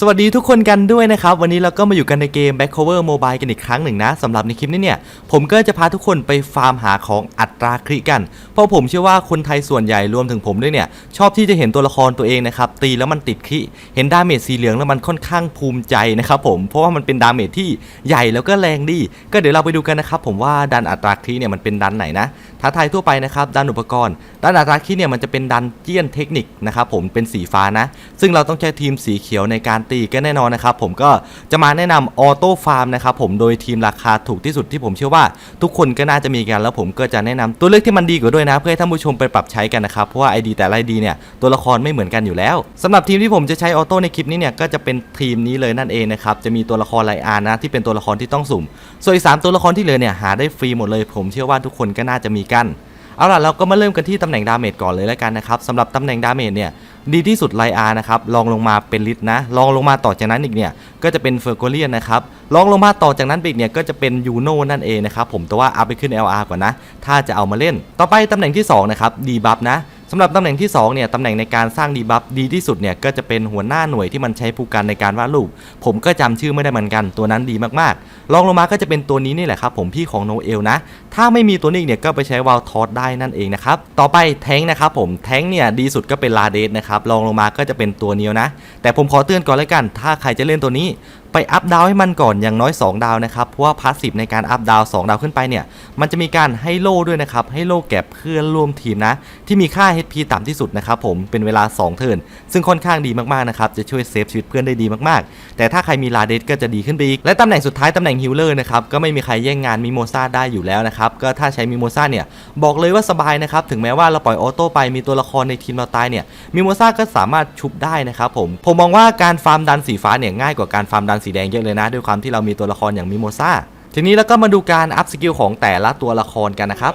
สวัสดีทุกคนกันด้วยนะครับ วันนี้เราก็มาอยู่กันในเกม Back Cover Mobile กันอีกครั้งหนึ่งนะสำหรับในคลิปนี้เนี่ย ผมก็จะพาทุกคนไปฟาร์มหาของอัตราคริกัน เพราะผมเชื่อว่าคนไทยส่วนใหญ่รวมถึงผมด้วยเนี่ย ชอบที่จะเห็นตัวละครตัวเองนะครับ ตีแล้วมันติดคริเห็นดาเมจสีเหลืองแล้วมันค่อนข้างภูมิใจนะครับผมเพราะว่ามันเป็นดาเมจที่ใหญ่แล้วก็แรงดี ก็เดี๋ยวเราไปดูกันนะครับผมว่าดันอัตราคริเนี่ยมันเป็นดันไหนนะท้าทายทั่วไปนะครับดันอุปกรณ์ดันอัตราคริเนี่ยมันจะเป็นดันเจียนเทคนิคนะครับผมเป็นสีฟ้านะ ซึ่งเราต้องใช้ทีมสีเขียวในการตีก็แน่นอนนะครับผมก็จะมาแนะนำออโต้ฟาร์มนะครับผมโดยทีมราคาถูกที่สุดที่ผมเชื่อว่าทุกคนก็น่าจะมีกันแล้วผมก็จะแนะนำตัวเลือกที่มันดีกว่าด้วยนะ เพื่อให้ท่านผู้ชมไปปรับใช้กันนะครับเพราะว่าไอดีแต่ละไอดีเนี่ยตัวละครไม่เหมือนกันอยู่แล้วสำหรับทีมที่ผมจะใช้ออโต้ในคลิปนี้เนี่ยก็จะเป็นทีมนี้เลยนั่นเองนะครับจะมีตัวละครไลอานะที่เป็นตัวละครที่ต้องสุ่ม ส่วนอีกสามตัวละครที่เหลือเนี่ยหาได้ฟรีหมดเลย ผมเชื่อว่าทุกคนก็น่าจะมีกัน เอาล่ะเราก็มาเริ่มกันที่ตำแหน่งดาเมจก่อนเลยแล้วกันนะครับสำหรับตำแหน่งดาเมจเนี่ยดีที่สุดไลอาร์นะครับลองลงมาเป็นลิตนะลองลงมาต่อจากนั้นอีกเนี่ยก็จะเป็นเฟอร์โกเลียนนะครับลองลงมาต่อจากนั้นอีกเนี่ยก็จะเป็นยูโน่นั่นเองนะครับผมแต่ว่าอัพไปขึ้น LR ก่อนนะ ถ้าจะเอามาเล่น ต่อไปตำแหน่งที่สองนะครับดีบัฟนะ สำหรับตำแหน่งที่2เนี่ยตำแหน่งในการสร้างดีบัฟดีที่สุดเนี่ยก็จะเป็นหัวหน้าหน่วยที่มันใช้ผู้กันในการวาดรูป ผมก็จำชื่อไม่ได้เหมือนกันตัวนั้นดีมากๆลองลงมาก็จะเป็นตัวนี้นี่แหละครับผมพี่ของโนเอลนะ ถ้าไม่มีตัวนี้เนี่ยก็ไปใช้วาลทอสได้นั่นเองนะครับต่อไปแท้งนะครับผมแท้งเนี่ยดีสุดก็เป็นลาเดสนะครับลองลงมาก็จะเป็นตัวเนียวนะ แต่ผมขอเตือนก่อนเลยกัน ถ้าใครจะเล่นตัวนี้ ไปอัพดาวให้มันก่อนอย่างน้อย 2 ดาวนะครับ เพราะว่าพาสซีฟในการอัพดาว 2 ดาวขึ้นไปเนี่ย มันจะมีการให้โล่ด้วยนะครับ ให้โล่แก่เพื่อนร่วมทีมนะ ที่มีค่า HP ต่ำที่สุดนะครับผม เป็นเวลา 2 เทิร์น ซึ่งค่อนข้างดีมากๆนะครับ จะช่วยเซฟชีวิตเพื่อนได้ดีมากๆ แต่ถ้าใครมีลาเดสก็จะดีขึ้นไปอีก และตำแหน่งสุดท้ายตำแหน่งฮิลเลอร์นะครับ ก็ไม่มีใครแย่งงานมิโมซาได้อยู่แล้วนะครับ ก็ถ้าใช้มิโมซาเนี่ย บอกเลยว่าสบายนะครับ ถึงแม้ว่าเราปล่อยออโต้ไป มีตัวละครในทีมเราตายเนี่ยมิโมซาก็สามารถชุบได้นะครับผมผมมองว่าการฟาร์มดันสีฟ้าเนี่ยง่ายกว่าการฟาร์มดันสีแดงเยอะเลยนะ ด้วยความที่เรามีตัวละครอย่างมิโมซาทีนี้แล้วก็มาดูการอัพสกิลของแต่ละตัวละครกันนะครับ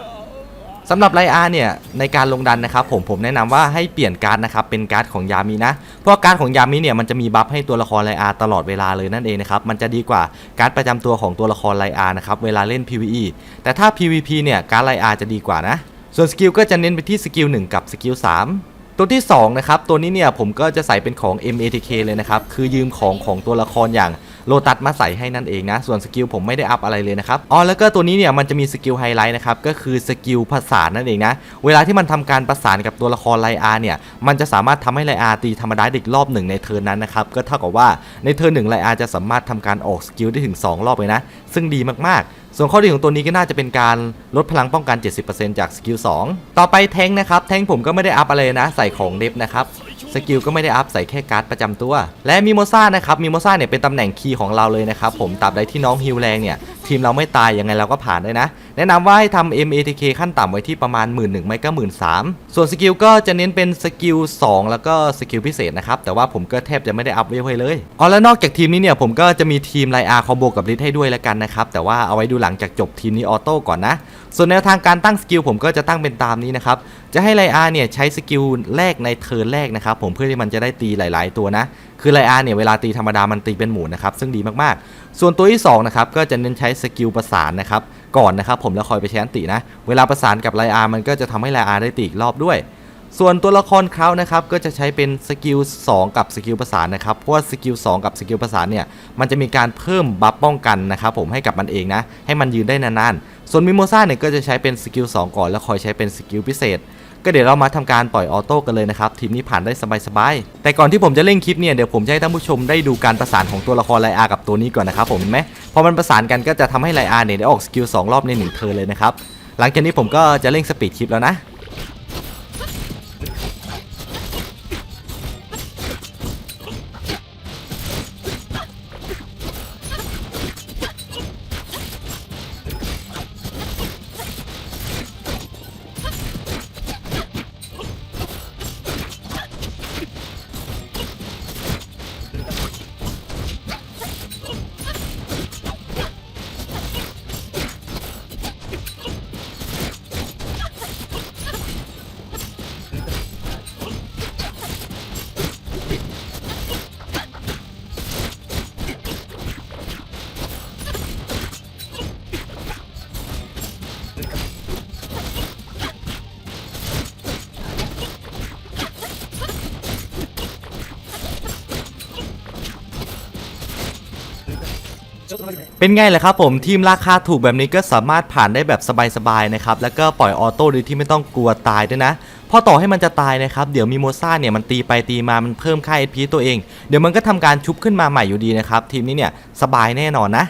สำหรับไลอาเนี่ยในการลงดันนะครับผมผมแนะนำว่าให้เปลี่ยนการ์ดนะครับเป็นการ์ดของยามีนะ เพราะการ์ดของยามีเนี่ยมันจะมีบัฟให้ตัวละครไลอาตลอดเวลาเลยนั่นเองนะครับมันจะดีกว่าการ์ดประจำตัวของตัวละครไลอานะครับเวลาเล่น PVE แต่ถ้า PVP เนี่ยการ์ดไลอาจะดีกว่านะ ส่วนสกิลก็จะเน้นไปที่สกิล1กับสกิล3 ตัวที่2นะครับตัวนี้เนี่ยผมก็จะใส่เป็นของ MATK เลยนะครับคือยืมของของตัวละครอย่าง โลตัสมาใส่ให้นั่นเองนะ ส่วนสกิลผมไม่ได้อัพอะไรเลยนะครับอ๋อแล้วก็ตัวนี้เนี่ยมันจะมีสกิลไฮไลท์นะครับก็คือสกิลผสานนั่นเองนะเวลาที่มันทำการประสานกับตัวละครไลอาร์เนี่ยมันจะสามารถทำให้ไลอาร์ตีธรรมดาอีกรอบหนึ่งในเทิร์นนั้นนะครับก็เท่ากับว่าในเทิร์นหนึ่งไลอาร์จะสามารถทำการออกสกิลได้ถึง 2 รอบเลยนะซึ่งดีมากๆส่วนข้อดีของตัวนี้ก็น่าจะเป็นการลดพลังป้องกัน 70%จากสกิล2ต่อไปแทงนะครับ แทงผมก็ไม่ได้อัพอะไรนะ ใส่ของเดฟนะครับ สกิลก็ไม่ได้อัพใส่แค่การ์ดประจำตัว และมิโมซ่านะครับมิโมซ่าเนี่ยเป็นตำแหน่งคีย์ของเราเลยนะครับผมตราบใดที่น้องฮิวแรงเนี่ย ทีมเราไม่ตายยังไงเราก็ผ่านได้นะ แนะนำว่าให้ทำ MATK ขั้นต่ำไว้ที่ประมาณ 1 1 0 0 0ไม่ก็1 3 0 0 0ส่วนสกิลก็จะเน้นเป็นสกิล2แล้วก็สกิลพิเศษนะครับ แต่ว่าผมก็แทบจะไม่ได้อัพเวลให้เลยอ๋อแล้วนอกจากทีมนี้เนี่ยผมก็จะมีทีมไลอาร์คอมโบกับลิทให้ด้วยแล้วกันนะครับ แต่ว่าเอาไว้ดูหลังจากจบทีมนี้ออโต้ก่อนนะ ส่วนแนวทางการตั้งสกิลผมก็จะตั้งเป็นตามนี้นะครับ จะให้ไลอาร์เนี่ยใช้สกิลแรกในเทิร์นแรกนะครับผมเพื่อที่มันจะได้ตีหลาย ๆ ตัวนะคือไลอาเนี่ยเวลาตีธรรมดามันตีเป็นหมู่นะครับซึ่งดีมากๆ ส่วนตัวที่2นะครับก็จะเน้นใช้สกิลประสานนะครับก่อนนะครับผมแล้วคอยไปใช้อันตินะ เวลาประสานกับไลอามันก็จะทำให้ไลอาได้ตีอีกรอบด้วย ส่วนตัวละครเขานะครับก็จะใช้เป็นสกิล2กับสกิลประสานนะครับเพราะว่าสกิล2กับสกิลประสานเนี่ยมันจะมีการเพิ่มบัฟป้องกันนะครับผมให้กับมันเองนะให้มันยืนได้นานๆส่วนมิโมซ่าเนี่ยก็จะใช้เป็นสกิล2ก่อนแล้วคอยใช้เป็นสกิลพิเศษ ก็เดี๋ยวเรามาทำการปล่อยออโต้กันเลยนะครับทีมนี้ผ่านได้สบายๆแต่ก่อนที่ผมจะเล่นคลิปเนี่ยเดี๋ยวผมจะให้ท่านผู้ชมได้ดูการประสานของตัวละครไลอากับตัวนี้ก่อนนะครับผมเห็นไหมพอมันประสานกันก็จะทำให้ไลอาเนี่ยได้ออกสกิล2รอบในหนึ่งเทิร์นเลยนะครับหลังจากนี้ผมก็จะเร่งสปีดคลิปแล้วนะ เป็นไงล่ะครับผมทีมราคาถูกแบบนี้ก็สามารถผ่านได้แบบสบายๆนะครับแล้วก็ปล่อยออโต้โดยที่ไม่ต้องกลัวตายด้วยนะพอต่อให้มันจะตายนะครับเดี๋ยวมีโมซ่าเนี่ยมันตีไปตีมามันเพิ่มค่า HP ตัวเอง เดี๋ยวมันก็ทำการชุบขึ้นมาใหม่อยู่ดีนะครับทีมนี้เนี่ยสบายแน่นอนนะ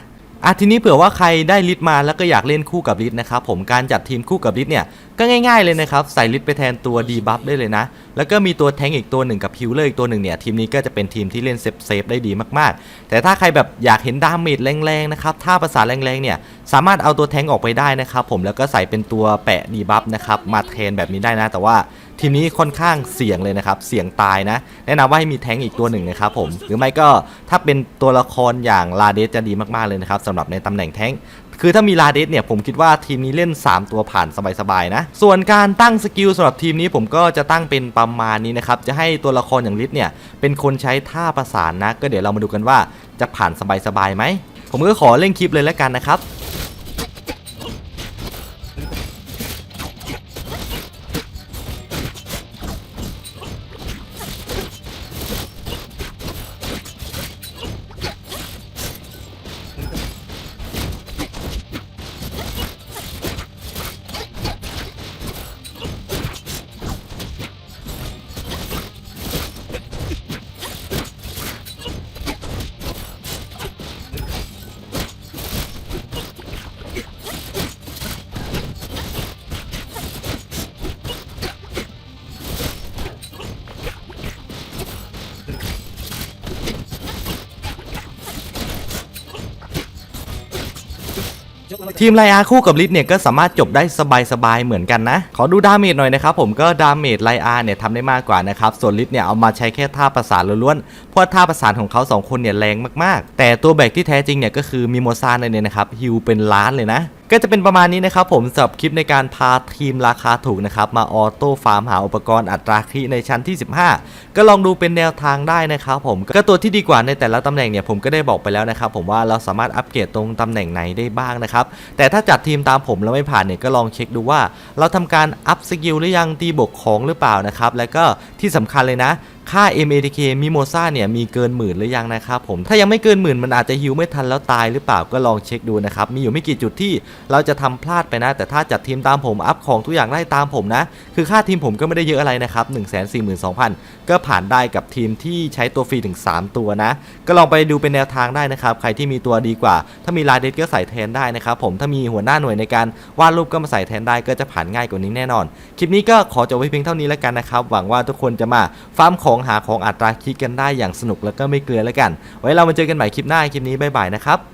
อะทีนี้เผื่อว่าใครได้ลิทมาแล้วก็อยากเล่นคู่กับลิทนะครับผมการจัดทีมคู่กับลิทเนี่ยก็ง่ายๆเลยนะครับใส่ลิทไปแทนตัวดีบัฟได้เลยนะ แล้วก็มีตัวแทงอีกตัวหนึ่งกับฮิลเลอร์อีกตัวหนึ่งเนี่ยทีมนี้ก็จะเป็นทีมที่เล่นเซฟเซฟได้ดีมากๆ แต่ถ้าใครแบบอยากเห็นดาเมจแรงๆนะครับท่าภาษาแรงๆเนี่ยสามารถเอาตัวแทงออกไปได้นะครับผมแล้วก็ใส่เป็นตัวแปะดีบัฟนะครับมาแทนแบบนี้ได้นะแต่ว่า ทีมนี้ค่อนข้างเสี่ยงเลยนะครับ เสี่ยงตายนะ แนะนำว่าให้มีแท้งอีกตัวหนึ่งนะครับผม หรือไม่ก็ถ้าเป็นตัวละครอย่างลาเดสจะดีมากๆเลยนะครับสำหรับในตำแหน่งแท้งคือถ้ามีลาเดสเนี่ยผมคิดว่าทีมนี้เล่น 3 ตัวผ่านสบายๆนะ ส่วนการตั้งสกิลสำหรับทีมนี้ผมก็จะตั้งเป็นประมาณนี้นะครับ จะให้ตัวละครอย่างลิศเนี่ยเป็นคนใช้ท่าประสานนะ ก็เดี๋ยวเรามาดูกันว่าจะผ่านสบายๆไหม ผมก็ขอเล่นคลิปเลยแล้วกันนะครับ ทีมไลอาคู่กับลิทเนี่ยก็สามารถจบได้สบายๆเหมือนกันนะ ขอดูดาเมจหน่อยนะครับผมก็ดาเมจไลอาเนี่ยทำได้มากกว่านะครับ ส่วนลิทเนี่ยเอามาใช้แค่ท่าประสานล้วนๆ เพราะท่าประสานของเขาสองคนเนี่ยแรงมากๆ แต่ตัวแบกที่แท้จริงเนี่ยก็คือมิโมซาเนี่ยนะครับฮิวเป็นล้านเลยนะ ก็จะเป็นประมาณนี้นะครับผมสำหรับคลิปในการพาทีมราคาถูกนะครับมาออโต้ฟาร์มหาอุปกรณ์อัตราคลิในชั้นที่ 15 ก็ลองดูเป็นแนวทางได้นะครับผมก็ตัวที่ดีกว่าในแต่ละตำแหน่งเนี่ยผมก็ได้บอกไปแล้วนะครับผมว่าเราสามารถอัปเกรดตรงตำแหน่งไหนได้บ้างนะครับแต่ถ้าจัดทีมตามผมแล้วไม่ผ่านเนี่ยก็ลองเช็คดูว่า เราทำการอัพสกิลหรือยังตีบวกของหรือเปล่านะครับแล้วก็ที่สำคัญเลยนะ ค่า MATK มิโมซ่าเนี่ยมีเกินหมื่นหรือยังนะครับผม ถ้ายังไม่เกินหมื่นมันอาจจะฮิวไม่ทันแล้วตายหรือเปล่าก็ลองเช็คดูนะครับ มีอยู่ไม่กี่จุดที่เราจะทำพลาดไปนะ แต่ถ้าจัดทีมตามผมอัพของทุกอย่างได้ตามผมนะ คือค่าทีมผมก็ไม่ได้เยอะอะไรนะครับ 1 4 2 0 0 0 ก็ผ่านได้กับทีมที่ใช้ตัวฟรีถึง 3 ตัวนะ ก็ลองไปดูเป็นแนวทางได้นะครับ ใครที่มีตัวดีกว่า ถ้ามีลายเด็ดก็ใส่แทนได้นะครับผม ถ้ามีหัวหน้าหน่วยในการวาดรูปก็มาใส่แทนได้ก็จะผ่านง่ายกว่านี้แน่นอน คลิปนี้ก็ขอจบไว้เพียงเท่านี้แล้วกันนะครับ หวังว่าทุกคนจะมาฟาร์มของหาของอัตราคิดกันได้อย่างสนุกแล้วก็ไม่เกลือแล้วกัน ไว้เรามาเจอกันใหม่คลิปหน้าคลิปนี้บ๊ายบายนะครับ